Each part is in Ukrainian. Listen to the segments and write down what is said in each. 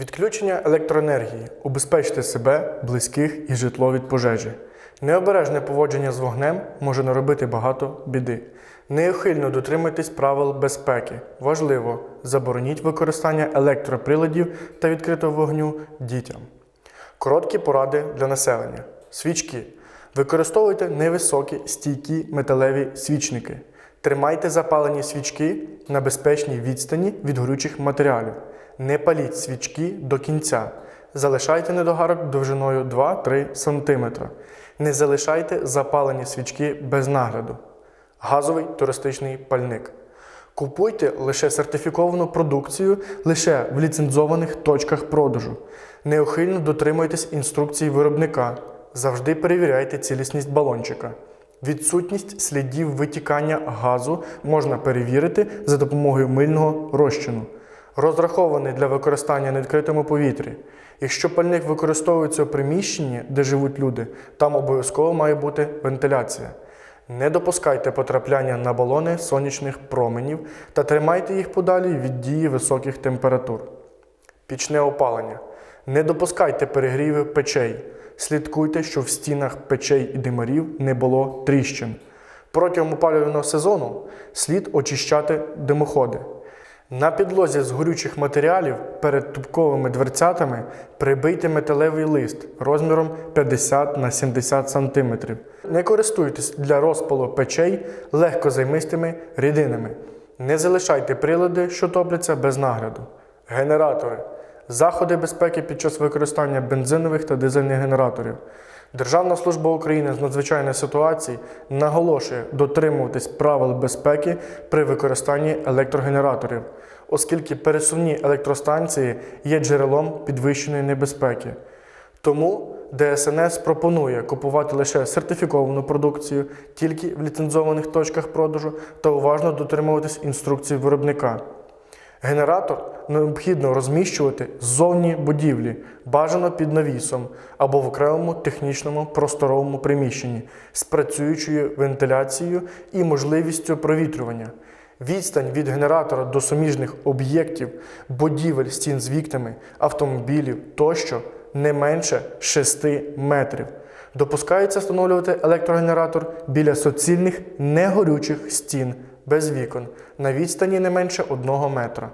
Відключення електроенергії. Убезпечте себе, близьких і житло від пожежі. Необережне поводження з вогнем може наробити багато біди. Неухильно дотримуйтесь правил безпеки. Важливо, забороніть використання електроприладів та відкритого вогню дітям. Короткі поради для населення. Свічки. Використовуйте невисокі стійкі металеві свічники. Тримайте запалені свічки на безпечній відстані від горючих матеріалів. Не паліть свічки до кінця. Залишайте недогарок довжиною 2-3 см. Не залишайте запалені свічки без нагляду. Газовий туристичний пальник. Купуйте лише сертифіковану продукцію лише в ліцензованих точках продажу. Неухильно дотримуйтесь інструкцій виробника. Завжди перевіряйте цілісність балончика. Відсутність слідів витікання газу можна перевірити за допомогою мильного розчину. Розрахований для використання на відкритому повітрі. Якщо пальник використовується у приміщенні, де живуть люди, там обов'язково має бути вентиляція. Не допускайте потрапляння на балони сонячних променів та тримайте їх подалі від дії високих температур. Пічне опалення. Не допускайте перегріву печей. Слідкуйте, що в стінах печей і димарів не було тріщин. Протягом опалювального сезону слід очищати димоходи. На підлозі з горючих матеріалів перед тупковими дверцятами прибийте металевий лист розміром 50 на 70 см. Не користуйтесь для розпалу печей легкозаймистими рідинами. Не залишайте прилади, що топляться без нагляду. Генератори. Заходи безпеки під час використання бензинових та дизельних генераторів. Державна служба України з надзвичайних ситуацій наголошує дотримуватись правил безпеки при використанні електрогенераторів, оскільки пересувні електростанції є джерелом підвищеної небезпеки. Тому ДСНС пропонує купувати лише сертифіковану продукцію тільки в ліцензованих точках продажу та уважно дотримуватись інструкцій виробника. Генератор необхідно розміщувати ззовні будівлі, бажано під навісом або в окремому технічному просторовому приміщенні з працюючою вентиляцією і можливістю провітрювання. Відстань від генератора до суміжних об'єктів, будівель стін з вікнами, автомобілів тощо не менше 6 метрів. Допускається встановлювати електрогенератор біля суцільних негорючих стін без вікон на відстані не менше 1 метра.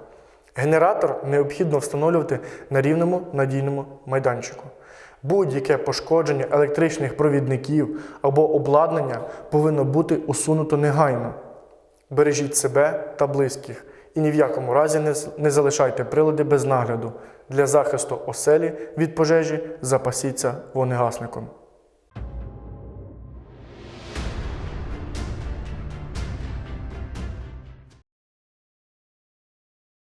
Генератор необхідно встановлювати на рівному надійному майданчику. Будь-яке пошкодження електричних провідників або обладнання повинно бути усунуто негайно. Бережіть себе та близьких і ні в якому разі не, залишайте прилади без нагляду. Для захисту оселі від пожежі запасіться вогнегасником.